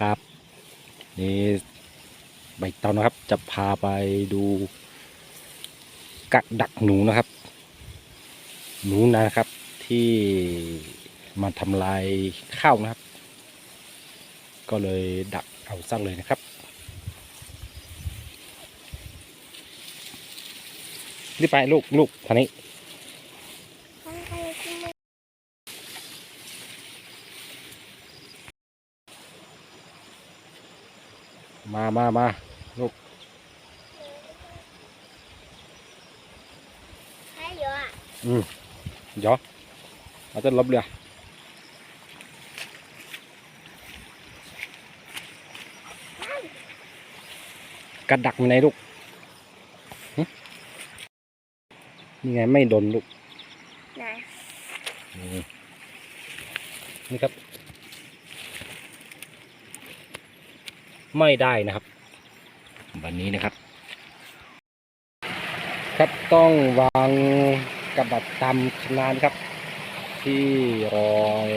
ครับ นี่ใบตองนะครับ จะพาไปดูกักดักหนูนะครับ หนูนะครับที่มาทำลายข้าวนะครับ ก็เลยดักเอาซะเลยนะครับรีบไปลูกลูกทางนี้ มามามาลูกให้เยอะอืมเยอะเราจะลบเรือกระดักมันไหนลูก นี่ไงไม่โดนลูก ไหน นี่ครับ ไม่ได้นะครับ วันนี้นะครับ ครับต้องวางกับดักตามชำนาญครับ ที่รอย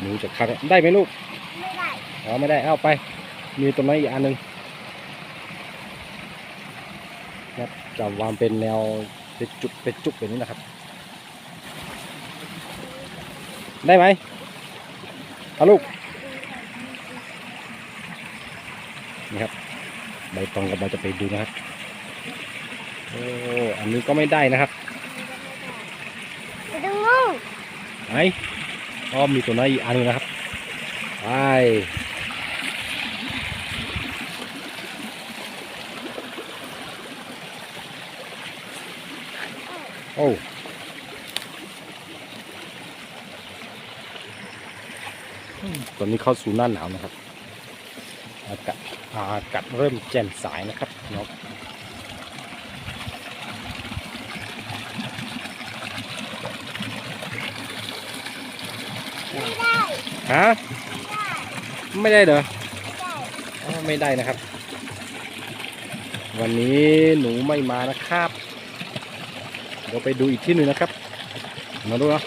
หนูจะคัดได้ไหมลูก没来，อ๋อไม่ได้เอาไป มีตัวนั้นอีกอันหนึ่งครับจะวางเป็นแนวเป็นจุดเป็นจุกแบบนี้นะครับ ได้ไหมเอาลูก นะครับ ใบตองกำลังจะไปดูนะครับโอ้อันนี้ก็ไม่ได้นะครับดูงูไหนอ้อมมีตัวน้นอีกอันนึงนะครับไปโอ้ตอนนี้เข้าสู่หน้าหนาวนะครับ อากาศอากาศเริ่มแจ่มสายนะครับนกฮะไม่ได้เหรอไม่ได้นะครับ วันนี้หนูไม่มานะครับเดี๋ยวไปดูอีกที่หนึ่งนะครับมาดูเนะ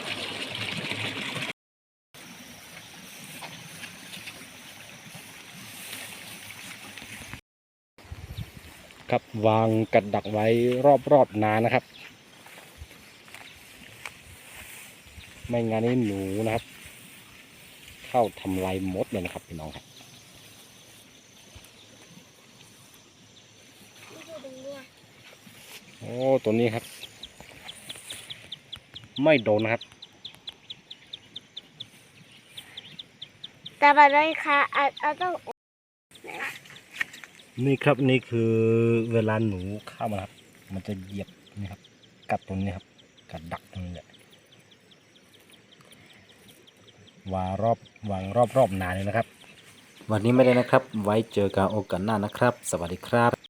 ครับวางกัดดักไว้รอบๆนานะครับ ไม่งั้นนี่หนูนะครับ เข้าทำลายมดเลยนะครับพี่น้องครับโอ้ตัวนี้ครับ ไม่โดนนะครับแต่บัดนี้ค่ะอาอาต้อง นี่ครับนี่คือเวลาหนูเข้ามาครับ มันจะเหยียบนี่ครับ กัดตรงนี้ครับกัดดักตรงนี้แหละวางรอบวางรอบรอบนานเลยนะครับ วันนี้ไม่ได้นะครับ ไว้เจอกันโอกาสหน้านะครับ สวัสดีครับ